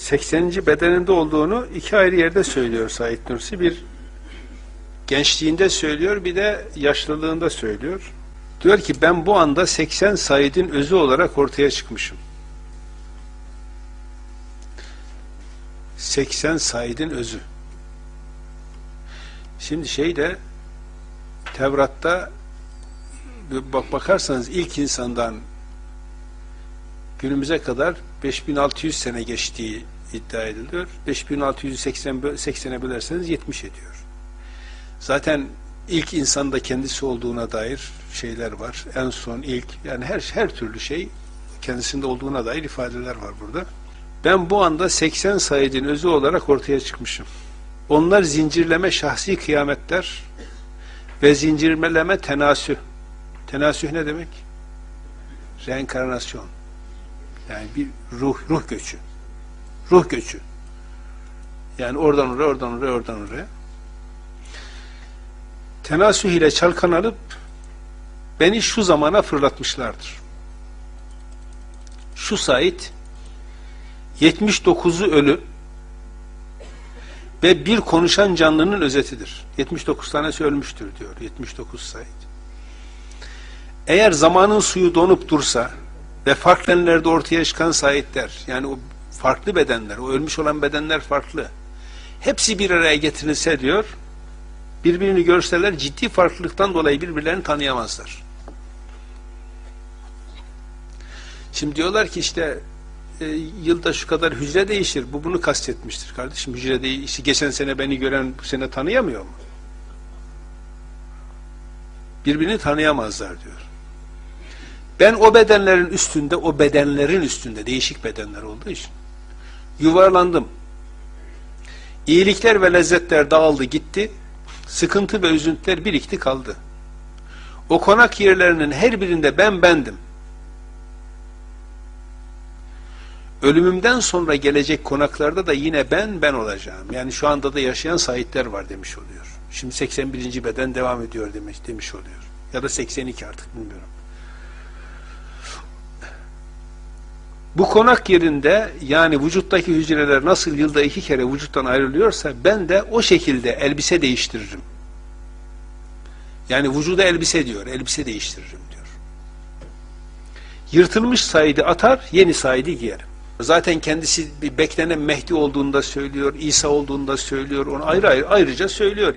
80. bedeninde olduğunu iki ayrı yerde söylüyor Said Nursi. Bir gençliğinde söylüyor, bir de yaşlılığında söylüyor. Diyor ki ben bu anda 80 Said'in özü olarak ortaya çıkmışım. 80 Said'in özü. Şimdi şeyde Tevrat'ta bak bakarsanız ilk insandan günümüze kadar 5600 sene geçtiği iddia ediliyor. 5680'e bölerseniz 70 ediyor. Zaten ilk insanda kendisi olduğuna dair şeyler var. En son ilk yani her her türlü şey kendisinde olduğuna dair ifadeler var burada. Ben bu anda 80 sayedin özü olarak ortaya çıkmışım. Onlar zincirleme şahsi kıyametler ve zincirleme tenasüh. Tenasüh ne demek? Reenkarnasyon. Yani bir ruh, ruh göçü. Ruh göçü. Yani oradan oraya, oradan oraya, oradan oraya. Tenasüh ile çalkan alıp beni şu zamana fırlatmışlardır. Şu Said 79'u ölü ve bir konuşan canlının özetidir. 79 tanesi ölmüştür diyor. 79 Said. Eğer zamanın suyu donup dursa ve farklı enlerde ortaya çıkan Saidler, yani o farklı bedenler, o ölmüş olan bedenler farklı. Hepsi bir araya getirilse diyor, birbirini görseler ciddi farklılıktan dolayı birbirlerini tanıyamazlar. Şimdi diyorlar ki işte e, yılda şu kadar hücre değişir. Bu bunu kastetmiştir kardeşim. Hücre değişti. Geçen sene beni gören bu sene tanıyamıyor mu? Birbirini tanıyamazlar diyor. Ben o bedenlerin üstünde, o bedenlerin üstünde, değişik bedenler olduğu için yuvarlandım. İyilikler ve lezzetler dağıldı gitti. Sıkıntı ve üzüntüler birikti kaldı. O konak yerlerinin her birinde ben bendim. Ölümümden sonra gelecek konaklarda da yine ben ben olacağım. Yani şu anda da yaşayan sahipler var demiş oluyor. Şimdi 81. beden devam ediyor demiş, demiş oluyor. Ya da 82 artık bilmiyorum. Bu konak yerinde yani vücuttaki hücreler nasıl yılda iki kere vücuttan ayrılıyorsa ben de o şekilde elbise değiştiririm. Yani vücuda elbise diyor, elbise değiştiririm diyor. Yırtılmış Said'i atar, yeni Said'i giyerim. Zaten kendisi bir beklenen Mehdi olduğunu da söylüyor, İsa olduğunu da söylüyor, onu ayrı ayrı ayrıca söylüyor.